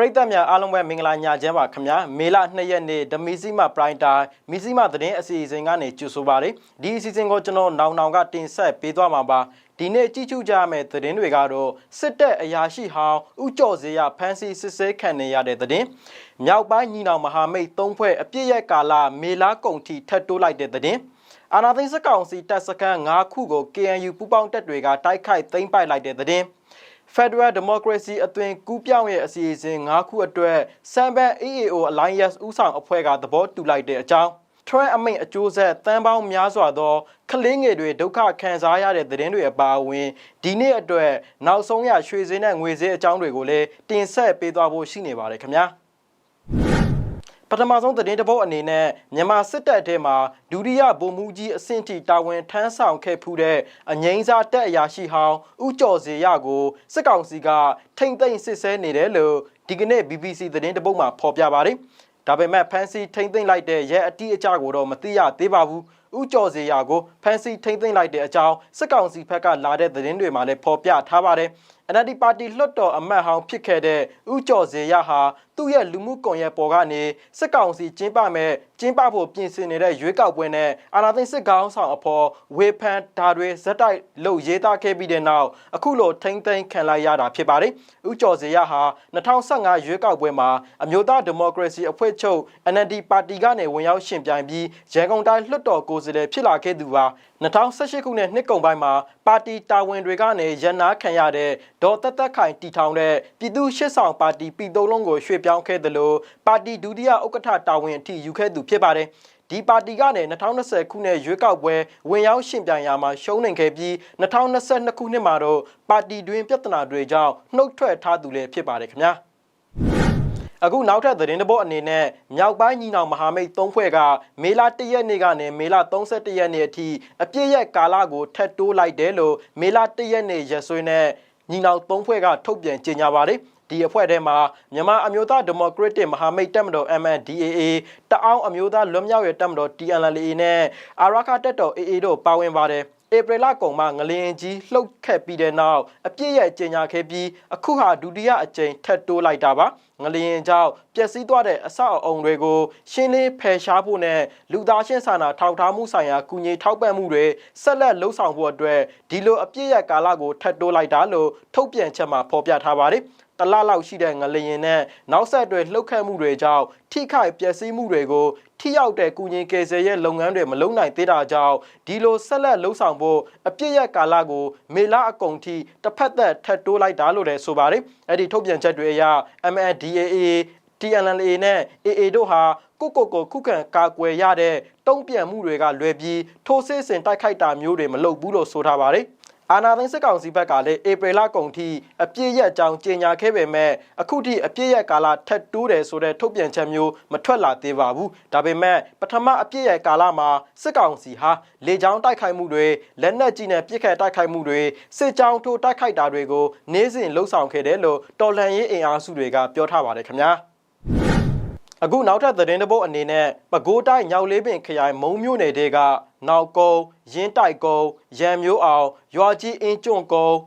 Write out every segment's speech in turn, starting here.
ပရိသတ်များအားလုံးပဲမင်္ဂလာညချမ်းပါခင်ဗျာမေလ2ရက်နေ့ဓမီစီမပရိုင်တာမီစီမသတင်းအစီအစဉ်ကနေကြိုဆိုပါရစေဒီအစီအစဉ်ကိုကျွန်တော်နောင်နောင်ကတင်ဆက်ပေးသွားမှာပါဒီနေ့ကြည့်ချူကြရမယ့်သတင်းတွေကတော့စစ်တပ်အရာရှိဟောင်းဥကြော်စေရဖမ်းဆီးစစ်ဆေးခံနေရတဲ့သတင်းမြောက်ပိုင်းညီနောင်မဟာမိတ်၃ဖွဲ့အပြည့်ရဲ့ကာလမေလကုန်ထိထပ်တိုးလိုက်တဲ့သတင်းအာနာသိန်းစကောင်စီတပ်စခန်း၅ခုကို KNU ပူးပေါင်းတပ်တွေကတိုက်ခိုက်သိမ်းပိုက်လိုက်တဲ့သတင်း Federal Democracy အသွင်ကူးပြောင်းရဲ့အစီအစဉ်၅ခုအတွက်စံပန် EAO Alliance ဥဆောင်အဖွဲ့ကသဘောတူလိုက်တဲ့အကြောင်း Trend အမိန့်အကျိုးဆက်တန်ပေါင်းများစွာသောကလေးငယ်တွေဒုက္ခခံစားရတဲ့သတင်းတွေအပါအဝင်ဒီနေ့အတွက်နောက်ဆုံးရရွှေစင်းနဲ့ငွေစင်းအကြောင်းတွေကိုလည်းတင်ဆက်ပေးသွားဖို့ရှိနေပါတယ်ခင်ဗျာ ပထမဆုံးသတင်းတပုတ်အနေနဲ့မြန်မာစစ်တပ်ထဲမှာဒုတိယဗိုလ်မှူးကြီးအဆင့်ထိတာဝန်ထမ်းဆောင်ခဲ့ဖူးတဲ့အငိမ့်စားတပ်အရာရှိဟောင်းဦးကျော်စေရကိုစစ်ကောင်စီကထိမ့်သိမ့်စစ်ဆဲနေတယ်လို့ဒီကနေ့ BBC သတင်းတပုတ်မှာဖော်ပြပါတယ်။ဒါပေမဲ့ဖန်စီထိမ့်သိမ့်လိုက်တဲ့ရဲအတိအကျကိုတော့မသိရသေးပါဘူး။ဦးကျော်စေရကိုဖန်စီထိမ့်သိမ့်လိုက်တဲ့အကြောင်းစစ်ကောင်စီဘက်ကလာတဲ့သတင်းတွေမှာလည်းဖော်ပြထားပါတယ်။ NLD ပါတီလွှတ်တော်အမတ်ဟောင်းဖြစ်ခဲ့တဲ့ဦးကျော်စေရဟာသူ့ရဲ့လူမှုကွန်ရက်ပေါ်ကနေစစ်ကောင်စီကျင်းပမဲ့ကျင်းပဖို့ပြင်ဆင်နေတဲ့ရွေးကောက်ပွဲနဲ့အာဏာသိမ်းစစ်ကောင်ဆောင်အဖော်ဝေဖန်ဓာတွေဇက်တိုက်လုပ်ရေးသားခဲ့ပြီးတဲ့နောက်အခုလိုထိမ့်သိမ်းခံလိုက်ရတာဖြစ်ပါတယ်။ဦးကျော်စေရဟာ2015ရွေးကောက်ပွဲမှာအမျိုးသားဒီမိုကရေစီအဖွဲ့ချုပ် NLD ပါတီကနေဝင်ရောက်ရှင်ပြိုင်ပြီးရန်ကုန်တိုင်းလွှတ်တော်ကိုယ်စားလှယ်ဖြစ်လာခဲ့သူပါ2018ခုနှစ်နှစ်ကုန်ပိုင်းမှာပါတီတာဝန်တွေကနေရန်နာခံရတဲ့ဒေါ်သက်သက်ခိုင်တီထောင်တဲ့ပြည်သူ့ရှစ်ဆောင်ပါတီပြည်သုံးလုံးကိုရွှေ့ပြောင်းခဲ့သလိုပါတီဒုတိယဥက္ကဋ္ဌတာဝန်အထိယူခဲ့သူဖြစ်ပါတယ်ဒီပါတီကနေ2020ခုနှစ်ရွေးကောက်ပွဲဝင်ရောက်ရှင်ပြိုင်ရာမှာရှုံးနိမ်ခဲ့ပြီး2022ခုနှစ်မှာတော့ပါတီတွင်ပြဿနာတွေကြောင့်နှုတ်ထွက်ထားသူလည်းဖြစ်ပါတယ်ခင်ဗျာ အခုနောက်ထပ်သတင်းတစ်ပုဒ်အနေနဲ့မြောက်ပိုင်းညီနောင်မဟာမိတ်၃ဖွဲ့ကမေလ၁ရက်နေ့ကနေမေလ31ရက်နေ့အထိအပြည့်ရဲ့ကာလကိုထပ်တိုးလိုက်တယ်လို့မေလ၁ရက်နေ့ရက်စွဲနဲ့ညီနောင်၃ဖွဲ့ကထုတ်ပြန်ကြေညာပါတယ်ဒီအဖွဲ့ထဲမှာမြန်မာအမျိုးသားဒီမိုကရက်တစ်မဟာမိတ်တပ်မတော် MNDAA တအောင်းအမျိုးသားလွတ်မြောက်ရေးတပ်မတော် TNLA နဲ့အာရခတပ်တော် AA တို့ပါဝင်ပါတယ် ဧပြီလကုန်မှာငလင်ကြီးလှုပ်ခတ်ပြီးတဲ့နောက်အပြည့်ရဲ့ကြေညာခဲ့ပြီးအခုဟာဒုတိယအကြိမ်ထပ်တိုးလိုက်တာပါငလျင်ကြောင့်ပျက်စီးသွားတဲ့အဆောက်အအုံတွေကိုရှင်းလင်းဖယ်ရှားဖို့နဲ့လူသားချင်းစာနာထောက်ထားမှုဆိုင်ရာကူညီထောက်ပံ့မှုတွေဆက်လက်လှုပ်ဆောင်ဖို့အတွက်ဒီလိုအပြည့်ရကာလကိုထပ်တိုးလိုက်တာလို့ထုတ်ပြန်ချက်မှာဖော်ပြထားပါတယ်တလလောက်ရှိတဲ့ငလျင်နဲ့နောက်ဆက်တွဲလှုပ်ခတ်မှုတွေကြောင့်ထိခိုက်ပျက်စီးမှုတွေကို ထိရောက်တဲ့ကုညင်ကယ်ဆယ်ရဲ့လုပ်ငန်းတွေမလုပ်နိုင်သေးတာကြောင့်ဒီလိုဆက်လက်လှုပ်ဆောင်ဖို့အပြည့်ရကာလကိုမေလအကုန်ထိတစ်ဖက်သက်ထပ်တိုးလိုက်တာလို့လည်းဆိုပါတယ်အဲ့ဒီထုတ်ပြန်ချက်တွေအရ MNDAA TNLA နဲ့ AA တို့ဟာကိုကိုကိုခုခံကာကွယ်ရတဲ့တုံ့ပြန်မှုတွေကလွယ်ပြီးထိုးစစ်ဆင်တိုက်ခိုက်တာမျိုးတွေမလုပ်ဘူးလို့ဆိုထားပါတယ် အာနာသိန်းစစ်ကောင်စီဘက်ကလည်းဧပြီလကုန်ထိအပြည့်ရက်အကြောင်းကြေညာခဲ့ပေမဲ့အခုထိအပြည့်ရက်ကာလထပ်တိုးတယ်ဆိုတဲ့ထုတ်ပြန်ချက်မျိုးမထွက်လာသေးပါဘူးဒါပေမဲ့ပထမအပြည့်ရက်ကာလမှာစစ်ကောင်စီဟာလေကြောင်းတိုက်ခိုက်မှုတွေလက်နက်ကြီးနဲ့ပစ်ခတ်တိုက်ခိုက်မှုတွေစစ်ကြောင်းထိုးတိုက်ခိုက်တာတွေကိုနေ့စဉ်လှုပ်ဆောင်ခဲ့တယ်လို့တော်လှန်ရေးအင်အားစုတွေကပြောထားပါတယ်ခင်ဗျာအခုနောက်ထပ်သတင်းတစ်ပုဒ်အနေနဲ့ပကိုးတိုင်းညောင်လေးပင်ခရိုင်မုံမြို့နယ်တဲက နောက်ကုန်းရင်းတိုက်ကုန်းရံမျိုးအောင်ရွာကြီးအင်းကျွန့်ကုန်း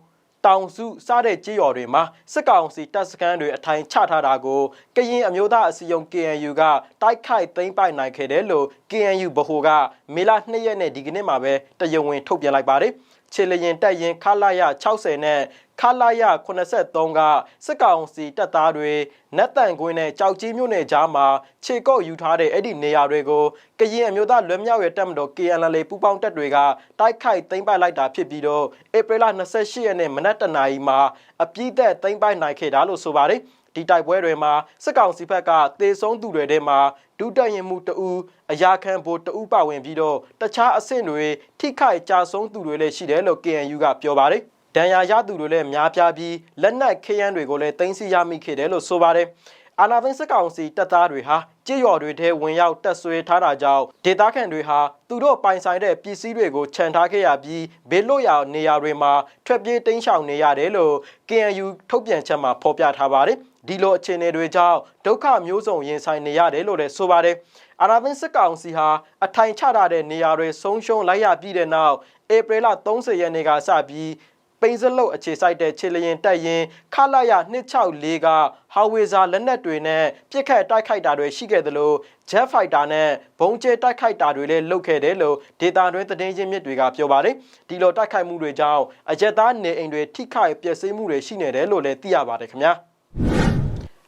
တောင်စုစတဲ့ကြေးရွာတွေမှာစစ်ကောင်စီတပ်စခန်းတွေအထိုင်ချထားတာကိုကရင်အမျိုးသားအစည်းအရုံး KNU ကတိုက်ခိုက်သိမ်းပိုက်နိုင်ခဲ့တယ်လို့ KNU ဗဟိုကမေလ2ရက်နေ့ဒီကနေ့မှာပဲတရုံဝင်ထုတ်ပြန်လိုက်ပါတယ်ခြေလျင်တက်ရင်ခလာရ60နဲ့ ခလာရ83ကစစ်ကောင်စီတပ်သားတွေနတ်တန်ကွင်းနဲ့ကြောက်ကြီးမြို့နယ်ကြားမှာခြေကုပ်ယူထားတဲ့အဲ့ဒီနေရာတွေကိုကရင်အမျိုးသားလွတ်မြောက်ရေးတပ်မတော် KNL ပူးပေါင်းတပ်တွေကတိုက်ခိုက်သိမ်းပိုက်လိုက်တာဖြစ်ပြီးတော့ဧပြီလ28ရက်နေ့မနက်တနာရီမှာအပြည့်သက်သိမ်းပိုက်နိုင်ခဲ့တာလို့ဆိုပါတယ်ဒီတိုက်ပွဲတွေမှာစစ်ကောင်စီဘက်ကတေဆုံးသူတွေထဲမှာဒုတက်ရင်မှုတအူအရာခံဗိုလ်တအူပါဝင်ပြီးတော့တခြားအဆင့်တွေထိခိုက်ကြဆုံးသူတွေလည်းရှိတယ်လို့ KNU ကပြောပါတယ် ဒဏ်ရာရသူတွေလည်းများပြားပြီးလက်နက်ခဲယမ်းတွေကိုလည်းတင်စီရမိခဲ့တယ်လို့ဆိုပါတယ်အာနာသိန်းစစ်ကောင်စီတပ်သားတွေဟာကြေးရွာတွေထဲဝင်ရောက်တက်ဆွဲထားတာကြောင့်ဒေသခံတွေဟာသူတို့ပိုင်ဆိုင်တဲ့ပစ္စည်းတွေကိုခြံထားခဲ့ရပြီးဘေးလွတ်ရာနေရာတွေမှာထွက်ပြေးတိမ်းရှောင်နေရတယ်လို့ KNU ထုတ်ပြန်ချက်မှာဖော်ပြထားပါတယ်ဒီလိုအခြေအနေတွေကြောင့်ဒုက္ခမျိုးစုံရင်ဆိုင်နေရတယ်လို့လည်းဆိုပါတယ်အာနာသိန်းစစ်ကောင်စီဟာအထိုင်ချထားတဲ့နေရာတွေဆုံးရှုံးလိုက်ရပြီးတဲ့နောက်ဧပြီလ30ရက်နေ့ကစပြီး ပိန်စလုတ်အခြေစိုက်တဲ့ခြေလျင်တက်ရင်ခလာရ264ကဟာဝေဇာလက်နက်တွေနဲ့ပြစ်ခတ်တိုက်ခိုက်တာတွေရှိခဲ့သလို Jet Fighter နဲ့ဘုံကျဲတိုက်ခိုက်တာတွေလည်းလုပ်ခဲ့တယ်လို့ဒေတာတွင်းသတင်းချင်းမြစ်တွေကပြောပါတယ်ဒီလိုတိုက်ခိုက်မှုတွေကြောင့်အရက်သားနေအိမ်တွေထိခိုက်ပျက်စီးမှုတွေရှိနေတယ်လို့လည်းသိရပါတယ်ခင်ဗျာ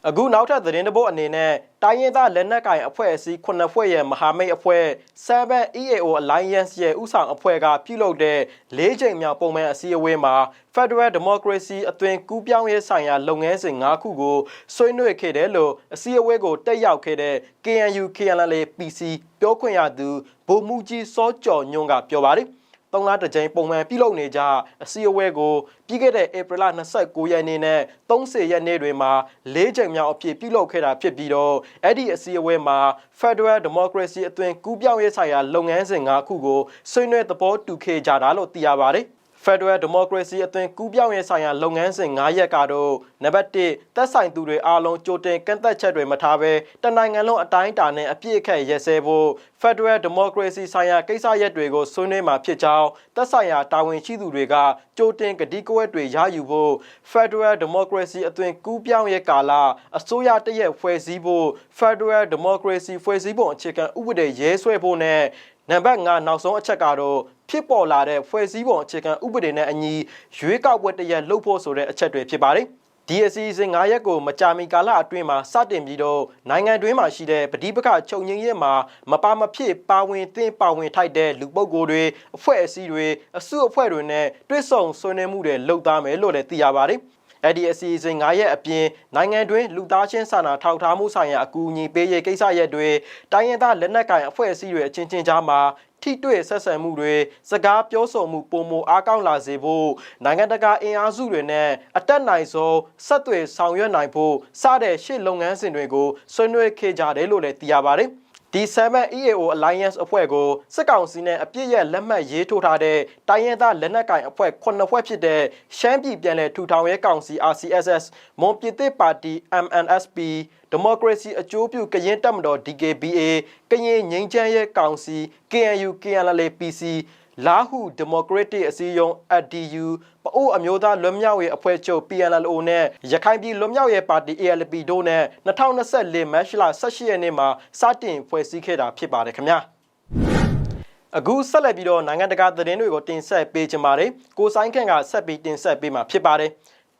အခုနောက်ထပ်သတင်းတစ်ပုဒ်အနေနဲ့တိုင်းရင်းသားလက်နက်ကိုင်အဖွဲ့အစည်း9ဖွဲ့ရဲ့မဟာမိတ်အဖွဲ့ 7EAO Alliance ရဲ့ဥဆောင်အဖွဲ့ကပြုလုပ်တဲ့၄ချိန်မြောက်ပုံမှန်အစည်းအဝေးမှာ Federal Democracy အသွင်ကူးပြောင်းရေးဆိုင်ရာလုပ်ငန်းစဉ်၅ခုကိုဆွေးနွေးခဲ့တယ်လို့အစည်းအဝေးကိုတက်ရောက်ခဲ့တဲ့ KNU KNLA PC ပြောခွင့်ရသူဗိုလ်မှူးကြီးစောကျော်ညွန့်ကပြောပါတယ်။ သုံးလတစ်ကြိမ်ပုံမှန်ပြုလုပ်နေကြအစည်းအဝေးကိုပြီးခဲ့တဲ့ဧပြီလ29ရက်နေ့နဲ့30ရက်နေ့တွေမှာ၄ချိန်မြောက်အဖြစ်ပြုလုပ်ခဲ့တာဖြစ်ပြီးတော့အဲ့ဒီအစည်းအဝေးမှာ Federal Democracy အသွင်ကူးပြောင်းရေးဆိုင်ရာလုပ်ငန်းစဉ်၅ခုကိုဆွေးနွေးသဘောတူခဲ့ကြတာလို့သိရပါတယ်။ Federal Democracy အသွင်ကူးပြောင်းရေးဆိုင်ရာလုပ်ငန်းစဉ်9ရက်ကတော့နံပါတ်1သက်ဆိုင်သူတွေအားလုံးကြိုတင်ကန့်သက်ချက်တွေမထားဘဲတနိုင်ငံလုံးအတိုင်းအတာနဲ့အပြည့်အခက်ရဲစဲဖို့ Federal Democracy ဆိုင်ရာကိစ္စရပ်တွေကိုဆွေးနွေးမှာဖြစ်ကြောင်းသက်ဆိုင်ရာတာဝန်ရှိသူတွေကကြိုတင်ကတိကဝတ်တွေရယူဖို့ Federal Democracy အသွင်ကူးပြောင်းရေးကာလအစိုးရတရက်ဖွဲ့စည်းဖို့ Federal Democracy ဖွဲ့စည်းပုံအခြေခံဥပဒေရေးဆွဲဖို့နဲ့ နံပါတ်5နောက်ဆုံးအချက်ကတော့ဖြစ်ပေါ်လာတဲ့ဖွဲ့စည်းပုံအခြေခံဥပဒေနဲ့အညီရွေးကောက်ပွဲတရက်လှုပ်ဖို့ဆိုတဲ့အချက်တွေဖြစ်ပါတယ်ဒီအစီအစဉ်9ရက်ကိုမကြာမီကာလအတွင်းမှာစတင်ပြီးတော့နိုင်ငံတွင်းမှာရှိတဲ့ပဋိပက္ခချုပ်ငြိမ်းရေးမှာမပါမဖြစ်ပါဝင်သင့်ပါဝင်ထိုက်တဲ့လူပုဂ္ဂိုလ်တွေအဖွဲ့အစည်းတွေအစုအဖွဲ့တွေနဲ့တွဲဆုံဆွေးနွေးမှုတွေလုပ်သားမယ်လို့လည်းသိရပါတယ် အဲ့ဒီအစီအစဉ်9ရက်အပြင်နိုင်ငံတွင်းလူသားချင်းစာနာထောက်ထားမှုဆိုင်ရာအကူအညီပေးရေးကိစ္စရပ်တွေတိုင်းရင်းသားလက်နက်ကိုင်အဖွဲ့အစည်းတွေအချင်းချင်းကြားမှာထိတွေ့ဆက်ဆံမှုတွေစကားပြောဆိုမှုပုံမအားကောင်းလာစေဖို့နိုင်ငံတကာအင်အားစုတွေနဲ့အတက်နိုင်ဆုံးဆက်သွယ်ဆောင်ရွက်နိုင်ဖို့စတဲ့ရှေ့လုပ်ငန်းစဉ်တွေကိုဆွေးနွေးခဲ့ကြတယ်လို့လည်းသိရပါတယ် ဒီ 7EAO Alliance အဖွဲ့ကိုစစ်ကောင်စီနဲ့အပြစ်ရဲ့လက်မှတ်ရေးထိုးထားတဲ့တိုင်းရင်းသားလက်နက်ကိုင်အဖွဲ့9ဖွဲ့ဖြစ်တဲ့ရှမ်းပြည်ပြည်နယ်ထူထောင်ရေးကောင်စီ RCSS မွန်ပြည်သစ်ပါတီ MNSP Democracy အကျိုးပြုကရင်တပ်မတော် DKBA ကရင်ငြိမ်းချမ်းရေးကောင်စီ KNU KNLA PC လာဟုဒီမိုကရက်တစ်အစည်းအရုံး ADU ပအိုးအမျိုးသားလွတ်မြောက်ရေးအဖွဲ့ချုပ် PNLO နဲ့ရခိုင်ပြည်လွတ်မြောက်ရေးပါတီ ALP တို့နဲ့2024မတ်လ18ရက်နေ့မှာစတင်ဖွဲ့စည်းခဲ့တာဖြစ်ပါတယ်ခင်ဗျာအခုဆက်လက်ပြီးတော့နိုင်ငံတကာသတင်းတွေကိုတင်ဆက်ပေးချင်ပါတယ်ကိုဆိုင်ခန့်ကဆက်ပြီးတင်ဆက်ပေးမှာဖြစ်ပါတယ်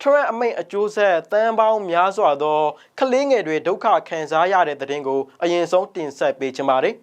ထရန့်အမိန်အကျိုးဆက်တန်းပေါင်းများစွာသောကလေးငယ်တွေဒုက္ခခံစားရတဲ့သတင်းကိုအရင်ဆုံးတင်ဆက်ပေးချင်ပါတယ်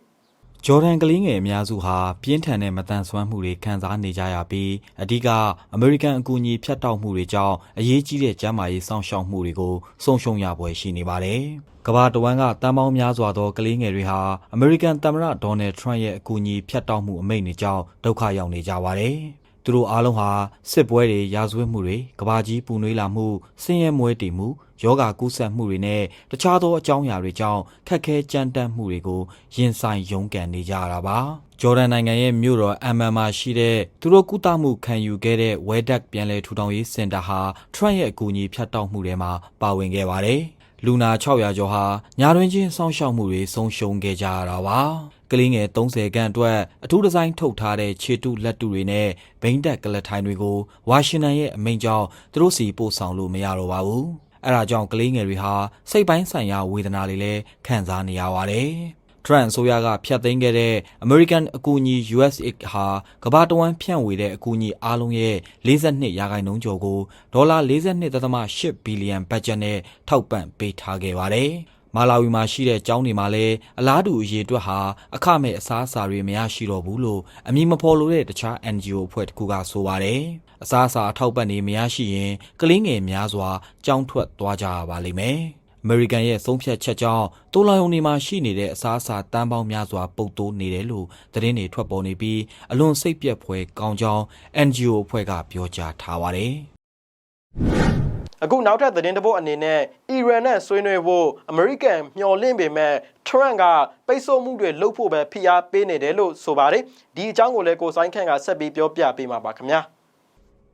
ဂျော်ဒန်ကလေးငယ်အများစုဟာပြင်းထန်တဲ့မတန်ဆွမ်းမှုတွေခံစားနေကြရပြီးအဓိကအမေရိကန်အကူအညီဖြတ်တောက်မှုတွေကြောင့်အရေးကြီးတဲ့ကျန်းမာရေးစောင့်ရှောက်မှုတွေကိုဆုံးရှုံးရပွဲရှိနေပါတယ်။ကမ္ဘာတဝန်းကတန်ပေါင်းများစွာသောကလေးငယ်တွေဟာအမေရိကန်သမ္မတဒေါ်နယ်ထရန့်ရဲ့အကူအညီဖြတ်တောက်မှုအမိန့်တွေကြောင့်ဒုက္ခရောက်နေကြပါတယ်။သူတို့အားလုံးဟာစစ်ပွဲတွေရာဇဝတ်မှုတွေကဘာကြီးပူနွေးလာမှုဆင်းရဲမွဲတေမှု ယောဂကူးစက်မှုတွေနဲ့တခြားသောအကြောင်းအရာတွေကြောင့်ခက်ခဲကြမ်းတမ်းမှုတွေကိုရင်ဆိုင်ရုန်းကန်နေကြရတာပါဂျော်ဒန်နိုင်ငံရဲ့မြို့တော်အမ်မန်မှာရှိတဲ့သူတို့ကုသမှုခံယူခဲ့တဲ့ဝဲဒက်ပြန်လည်ထူထောင်ရေးစင်တာဟာထရန့်ရဲ့အကူအညီဖြတ်တောက်မှုတွေမှာပါဝင်ခဲ့ပါတယ်လူနာ600ကျော်ဟာညာတွင်ချင်းစောင့်ရှောက်မှုတွေဆုံးရှုံးခဲ့ကြရတာပါကလေးငယ်30ခန့်အတွက်အထူးဒီဇိုင်းထုတ်ထားတဲ့ခြေတုလက်တုတွေနဲ့ဘိန်းတက်ကလထိုင်တွေကိုဝါရှင်တန်ရဲ့အမိန့်ကြောင့်သူတို့စီပို့ဆောင်လို့မရတော့ပါဘူး အဲဒါကြောင့်ကလေးငယ်တွေဟာစိတ်ပိုင်းဆိုင်ရာဝေဒနာတွေလည်းခံစားနေရပါတယ်ထရန့်အစိုးရကဖျက်သိမ်းခဲ့တဲ့ American အကူအညီ USAID ဟာကမ္ဘာတဝန်းဖြန့်ဝေတဲ့အကူအညီအားလုံးရဲ့42ရာခိုင်နှုန်းကျော်ကိုဒေါ်လာ42.8ဘီလီယံဘတ်ဂျက်နဲ့ထောက်ပံ့ပေးထားခဲ့ပါတယ်။ မာလာဝီမှာရှိတဲ့ကျောင်းတွေမှာလည်းအလားတူအရေးအတွက်ဟာအခမဲ့အစားအစာတွေမရရှိတော့ဘူးလို့အမည်မဖော်လိုတဲ့တခြား NGO အဖွဲ့တစ်ခုကဆိုပါတယ်။အစားအစာအထောက်ပံ့တွေမရရှိရင်ကလေးငယ်များစွာကြောင်းထွက်သွားကြရပါလိမ့်မယ်။အမေရိကန်ရဲ့ဆုံးဖြတ်ချက်ကြောင့်တိုလာယုံတွေမှာရှိနေတဲ့အစားအစာတန်းပေါင်းများစွာပုတ်တိုးနေတယ်လို့သတင်းတွေထွက်ပေါ်နေပြီးအလွန်စိတ်ပျက်ဖွယ်ကောင်းကြောင်း NGO အဖွဲ့ကပြောကြားထားပါတယ်။ အခုနောက်ထပ်သတင်းတစ်ပုဒ်အနေနဲ့အီရန်နဲ့ဆွေးနွေးဖို့အမေရိကန်မျှော်လင့်ပေမဲ့ထရန့်ကပိတ်ဆို့မှုတွေလုပ်ဖို့ပဲဖိအားပေးနေတယ်လို့ဆိုပါတယ်ဒီအကြောင်းကိုလည်းကိုဆိုင်ခန့်ကဆက်ပြီးပြောပြပေးမှာပါခင်ဗျာ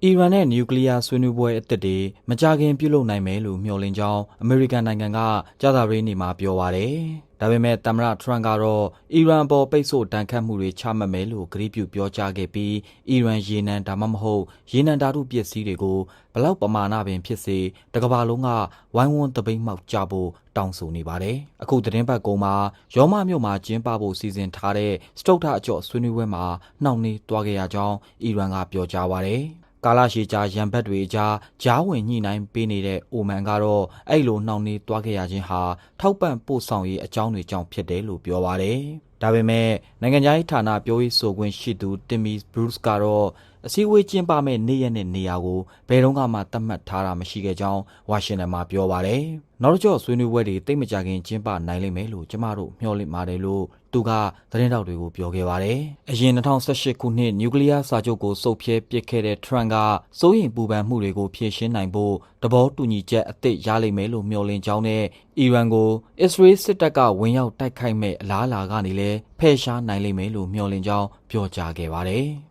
အီရန်နဲ့နျူကလ িয়ার ဆွေးနွေးပွဲအသစ်တွေမကြခင်ပြုလုပ်နိုင်မယ်လို့မျှော်လင့်ကြောင်းအမေရိကန်နိုင်ငံကကြာသပတေးနေ့မှာပြောပါရယ်။ဒါပေမဲ့သမ္မတထရန့်ကတော့အီရန်ပေါ်ပိတ်ဆို့တန်ခတ်မှုတွေချမှတ်မယ်လို့ကြေညာပြောကြားခဲ့ပြီးအီရန်ရေနံဒါမှမဟုတ်ရေနံဓာတုပစ္စည်းတွေကိုဘလောက်ပမာဏပင်ဖြစ်စေတကမ္ဘာလုံးကဝိုင်းဝန်းသပိတ်မှောက်ကြဖို့တောင်းဆိုနေပါတယ်။အခုသတင်းပတ်ကုန်းမှာရောမမြို့မှာကျင်းပဖို့စီစဉ်ထားတဲ့စတုတ်ထအကျော့ဆွေးနွေးပွဲမှာနှောင့်နှေးသွားခဲ့ရကြောင်းအီရန်ကပြောကြားပါရယ်။ ကာလရှည်ကြာရန်ဘက်တွေအကြားဂျားဝင်ညှိနှိုင်းပေးနေတဲ့အိုမန်ကတော့အဲ့လိုနှောင့်နှေးသွားခဲ့ရခြင်းဟာထောက်ပံ့ပို့ဆောင်ရေးအကြောင်းတွေကြောင့်ဖြစ်တယ်လို့ပြောပါတယ်။ဒါပေမဲ့နိုင်ငံခြားရေးဌာနပြောရေးဆိုခွင့်ရှိသူတင်မီဘရုစ်ကတော့ အစည်းအဝေးကျင်းပမဲ့နေ့ရက်နဲ့နေရာကိုဘယ်တော့မှသတ်မှတ်ထားတာမရှိခဲ့ကြောင်းဝါရှင်တန်မှာပြောပါတယ်။နောက်တစ်ကျော့ဆွေးနွေးပွဲတွေတိတ်မကြခင်ကျင်းပနိုင်လိမ့်မယ်လို့ကျမတို့မျှော်လင့်ပါတယ်လို့သူကသတင်းတောက်တွေကိုပြောခဲ့ပါတယ်။အရင်2018ခုနှစ်နျူကလ িয়ার စာချုပ်ကိုစုပ်ဖြဲပစ်ခဲ့တဲ့ထရန့်ကစိုးရင်ပူပန်မှုတွေကိုဖြေရှင်းနိုင်ဖို့တဘောတူညီချက်အသစ်ရလိမ့်မယ်လို့မျှော်လင့်ကြောင်းနဲ့အီရန်ကိုအစ္စရေးစစ်တပ်ကဝင်ရောက်တိုက်ခိုက်မဲ့အလားအလာကနေလည်းဖယ်ရှားနိုင်လိမ့်မယ်လို့မျှော်လင့်ကြောင်းပြောကြားခဲ့ပါတယ်။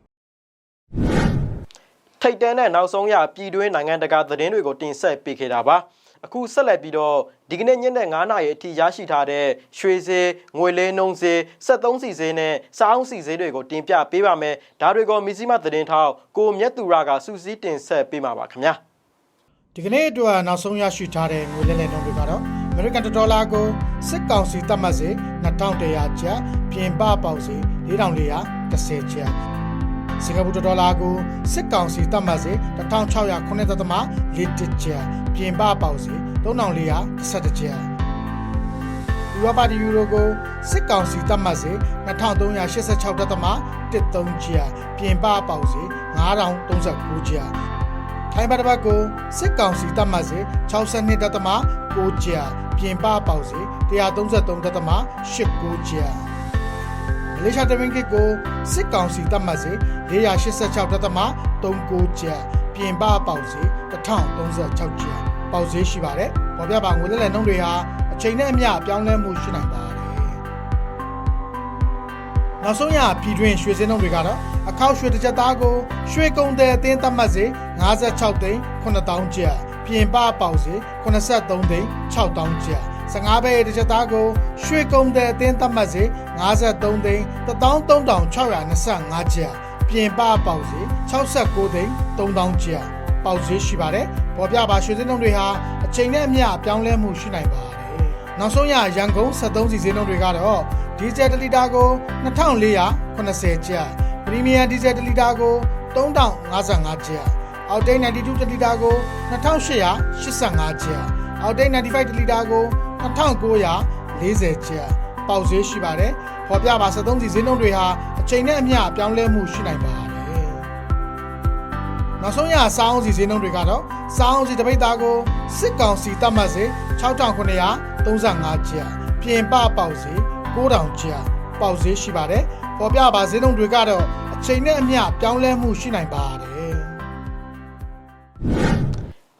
ထိတ်တန်းတဲ့နောက်ဆုံးရပြည်တွင်းနိုင်ငံတကာသတင်းတွေကိုတင်ဆက်ပေးခဲ့တာပါအခုဆက်လက်ပြီးတော့ဒီကနေ့ညနေ9:00နာရီအထိရရှိထားတဲ့ရွှေစည်းငွေလဲနှုန်းစည်း73စီစည်းနဲ့စားအုံးစီစည်းတွေကိုတင်ပြပေးပါမယ်ဒါတွေကိုမီဇီမသတင်းထောက်ကိုမြတ်သူရကစူးစီးတင်ဆက်ပေးမှာပါခင်ဗျာဒီကနေ့အတွက်နောက်ဆုံးရရှိထားတဲ့ငွေလဲလှယ်နှုန်းတွေကတော့ American ဒေါ်လာကိုစစ်ကောင်စီသတ်မှတ်စေ2100ကျပ်ပြင်ပပေါက်စေ4410ကျပ် စင်ကာပူဒေါ်လာကိုစစ်ကောင်စီသတ်မှတ်စေ1609.41ကျပ်ပြင်ပပေါက်စေ3411ကျပ်ဥရောပတီယူရိုကိုစစ်ကောင်စီသတ်မှတ်စေ2386.13ကျပ်ပြင်ပပေါက်စေ9039ကျပ်ထိုင်းဘတ်တစ်ပတ်ကိုစစ်ကောင်စီတပ်မှတ်စေ62တက်သမ6ကျပ်ပြင်ပပေါက်စေ133တက်သမ89ကျပ်မ လေးရှားတမင်ကစ်ကိုစစ်ကောင်စီတပ်မှတ်စေ486တက်သမ39ကျပ်ပြင်ပပေါက်စေ1036ကျပ်ပေါက်စေရှိပါတယ်ပေါ်ပြပါငွေလက်လက်နှုန်းတွေဟာအချိန်နဲ့အမျှပြောင်းလဲမှုရှိနိုင်ပါတယ်နောက်ဆုံးရပြည်တွင်းရွှေစင်းနှုန်းတွေကတော့အခောက်ရွှေတစ်ချက်သားကိုရွှေကုံတဲ့အသင်းသတ်မှတ်စေ56သိန်း9000ကျပ်ပြင်ပပေါက်စေ83သိန်း6000ကျပ် 15ဘဲတစ်ချက်သားကိုရွှေကုံတဲ့အသင်းသတ်မှတ်စေ53သိန်း13625ကျပ်ပြင်ပပေါက်စေ69သိန်း3000ကျပ်ပေါက်စေရှိပါတယ်ပေါ်ပြပါရွှေစင်းနှုန်းတွေဟာအချိန်နဲ့အမျှပြောင်းလဲမှုရှိနိုင်ပါတယ်နောက်ဆုံးရရန်ကုန်73စီစင်းနှုန်းတွေကတော့ဒီဇယ်1လီတာကို2480ကျပ်ပရီမီယံဒီဇယ်1လီတာကို3055ကျပ်အောက်တိတ်92တလီတာကို2885ကျပ်အောက်တိတ်95တလီတာကို 2940ကျပ်ပေါက်ဈေးရှိပါတယ်ပေါ်ပြပါ73စီဈေးနှုန်းတွေဟာအချိန်နဲ့အမျှပြောင်းလဲမှုရှိနိုင်ပါတယ်နောက်ဆုံးရစောင်းစီဈေးနှုန်းတွေကတော့စောင်းစီတပိတ်သားကိုစစ်ကောင်စီတတ်မှတ်စေ6935ကျပ်ပြင်ပပေါက်ဈေး9000ကျပ်ပေါက်ဈေးရှိပါတယ်ပေါ်ပြပါဈေးနှုန်းတွေကတော့အချိန်နဲ့အမျှပြောင်းလဲမှုရှိနိုင်ပါတယ်